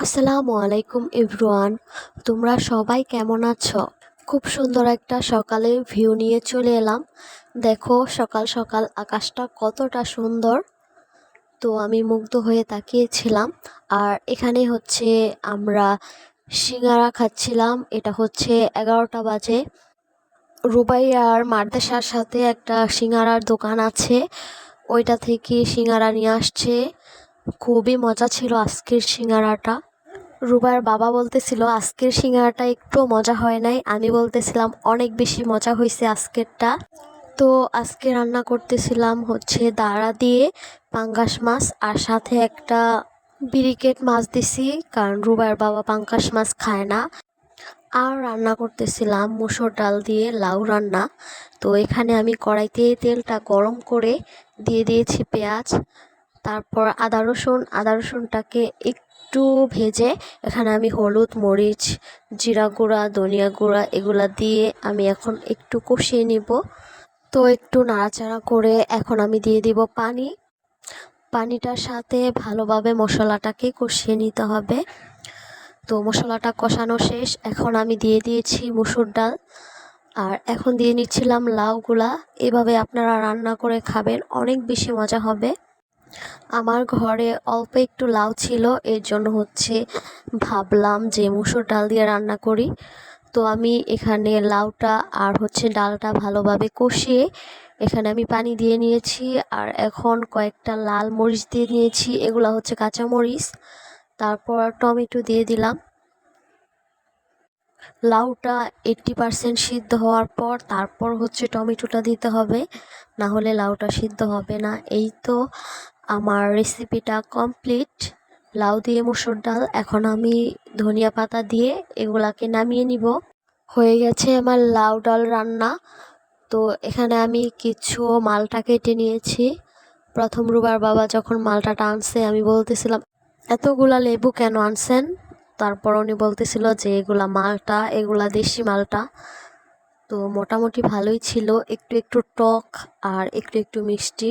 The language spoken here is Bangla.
আসসালামু আলাইকুম এভরিওয়ান। তোমরা সবাই কেমন আছো? খুব সুন্দর একটা সকালে ভিউ নিয়ে চলে এলাম। দেখো, সকাল সকাল আকাশটা কতটা সুন্দর। তো আমি মুগ্ধ হয়ে তাকিয়েছিলাম। আর এখানে হচ্ছে আমরা সিঙ্গারা খাচ্ছিলাম। এটা হচ্ছে এগারোটা বাজে। রুবাই আর মাদ্রাসার সাথে একটা সিঙ্গারার দোকান আছে। ওইটা থেকে সিঙ্গারা নিয়ে আসছে। খুবই মজা ছিল আজকের সিঙ্গারাটা। রুবার বাবা বলতেছিল, আজকের সিঙ্গারাটা একটু মজা হয় নাই। আমি বলতেছিলাম, অনেক বেশি মজা হয়েছে আজকেরটা। তো আজকে রান্না করতেছিলাম হচ্ছে দাঁড়া দিয়ে পাঙ্গাস মাছ আর সাথে একটা বিরিকেট মাছ দিছি, কারণ রুবার বাবা পাঙ্গাস মাছ খায় না। আর রান্না করতেছিলাম মুসুর ডাল দিয়ে লাউ রান্না। তো এখানে আমি কড়াইতে তেলটা গরম করে দিয়ে দিয়েছি পেঁয়াজ, তারপর আদা রসুন। আদা রসুনটাকে একটু ভেজে এখানে আমি হলুদ, মরিচ, জিরা গুঁড়া, ধনিয়া গুঁড়া এগুলা দিয়ে আমি এখন একটু কষিয়ে নিব। তো একটু নাড়াচাড়া করে এখন আমি দিয়ে দিব পানি। পানিটার সাথে ভালোভাবে মশলাটাকে কষিয়ে নিতে হবে। তো মশলাটা কষানো শেষ। এখন আমি দিয়ে দিয়েছি মুসুর ডাল। আর এখন দিয়ে নিচ্ছিলাম লাউগুলা। এভাবে আপনারা রান্না করে খাবেন। অনেক বেশি মজা হবে। আমার ঘরে অল্প একটু লাউ ছিল, এর জন্য হচ্ছে ভাবলাম যে মুসুর ডাল দিয়ে রান্না করি। তো আমি এখানে লাউটা আর হচ্ছে ডালটা ভালোভাবে কষিয়ে এখানে আমি পানি দিয়ে নিয়েছি, আর এখন কয়েকটা লাল মরিচ দিয়ে নিয়েছি, এগুলো হচ্ছে কাঁচা মরিচ। তারপর টমেটো দিয়ে দিলাম। লাউটা এইট্টি পারসেন্ট সিদ্ধ হওয়ার পর তারপর হচ্ছে টমেটোটা দিতে হবে, না হলে লাউটা সিদ্ধ হবে না। এই তো আমার রেসিপিটা কমপ্লিট লাউ দিয়ে মুসুর ডাল। এখন আমি ধনিয়া পাতা দিয়ে এগুলাকে নামিয়ে নিব। হয়ে গেছে আমার লাউ ডাল রান্না। তো এখানে আমি কিছু মালটা কেটে নিয়েছি। প্রথম রুবার বাবা যখন মালটাটা আনছে, আমি বলতেছিলাম, এতগুলা লেবু কেন আনছেন? তারপর উনি বলতেছিল যে, এগুলা মালটা, এগুলা দেশি মালটা। তো মোটামুটি ভালোই ছিল। একটু একটু টক আর একটু একটু মিষ্টি।